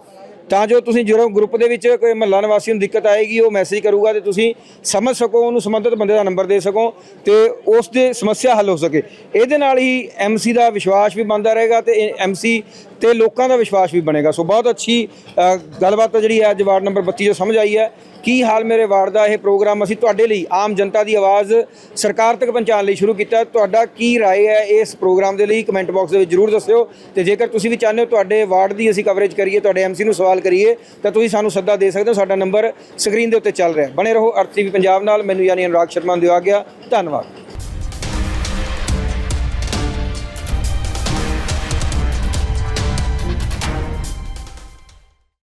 S2: ਤਾਂ ਜੋ ਤੁਸੀਂ ਜਦੋਂ ਗਰੁੱਪ ਦੇ ਵਿੱਚ ਕੋਈ ਮਹੱਲਾ ਨਿਵਾਸੀ ਨੂੰ ਦਿੱਕਤ ਆਏਗੀ, ਉਹ ਮੈਸੇਜ ਕਰੂਗਾ ਤੇ ਤੁਸੀਂ ਸਮਝ ਸਕੋ, ਉਹਨੂੰ ਸੰਬੰਧਿਤ ਬੰਦੇ ਦਾ ਨੰਬਰ ਦੇ ਸਕੋ ਤੇ ਉਸ ਦੇ ਸਮੱਸਿਆ ਹੱਲ ਹੋ ਸਕੇ। ਇਹਦੇ ਨਾਲ ਹੀ ਐਮਸੀ ਦਾ ਵਿਸ਼ਵਾਸ ਵੀ ਬਣਦਾ ਰਹੇਗਾ ਤੇ ਐਮਸੀ ਤੇ ਲੋਕਾਂ ਦਾ ਵਿਸ਼ਵਾਸ ਵੀ ਬਣੇਗਾ ਸੋ ਬਹੁਤ ਅੱਛੀ ਅ, ਗੱਲਬਾਤ ਜਿਹੜੀ ਹੈ ਅੱਜ ਵਾਰਡ ਨੰਬਰ 32 ਜੋ ਸਮਝ ਆਈ ਹੈ ਕੀ ਹਾਲ ਮੇਰੇ ਵਾਰਡ ਦਾ ਇਹ ਪ੍ਰੋਗਰਾਮ ਅਸੀਂ ਤੁਹਾਡੇ ਲਈ ਆਮ ਜਨਤਾ ਦੀ ਆਵਾਜ਼ ਸਰਕਾਰ ਤੱਕ ਪਹੁੰਚਾਉਣ ਲਈ ਸ਼ੁਰੂ ਕੀਤਾ ਤੁਹਾਡਾ ਕੀ رائے ਹੈ ਇਸ ਪ੍ਰੋਗਰਾਮ ਦੇ ਲਈ ਕਮੈਂਟ ਬਾਕਸ ਦੇ ਵਿੱਚ ਜਰੂਰ ਦੱਸਿਓ ਤੇ ਜੇਕਰ ਤੁਸੀਂ ਵੀ ਚਾਹੁੰਦੇ ਹੋ ਤੁਹਾਡੇ ਵਾਰਡ ਦੀ ਅਸੀਂ ਕਵਰੇਜ ਕਰੀਏ ਤੁਹਾਡੇ ਐਮਸੀ ਨੂੰ ਸਵਾਲ ਕਰੀਏ ਤਾਂ ਤੁਸੀਂ ਸਾਨੂੰ ਸੱਦਾ ਦੇ ਸਕਦੇ ਹੋ ਸਾਡਾ ਨੰਬਰ ਸਕਰੀਨ ਦੇ ਉੱਤੇ ਚੱਲ ਰਿਹਾ ਬਣੇ ਰਹੋ ਅਰਥ ਟੀਵੀ ਪੰਜਾਬ ਨਾਲ ਮੈਨੂੰ ਯਾਨੀ ਅਨੁਰਾਗ ਸ਼ਰਮਾ ਦਿਓ ਆ ਗਿਆ ਧੰਨਵਾਦ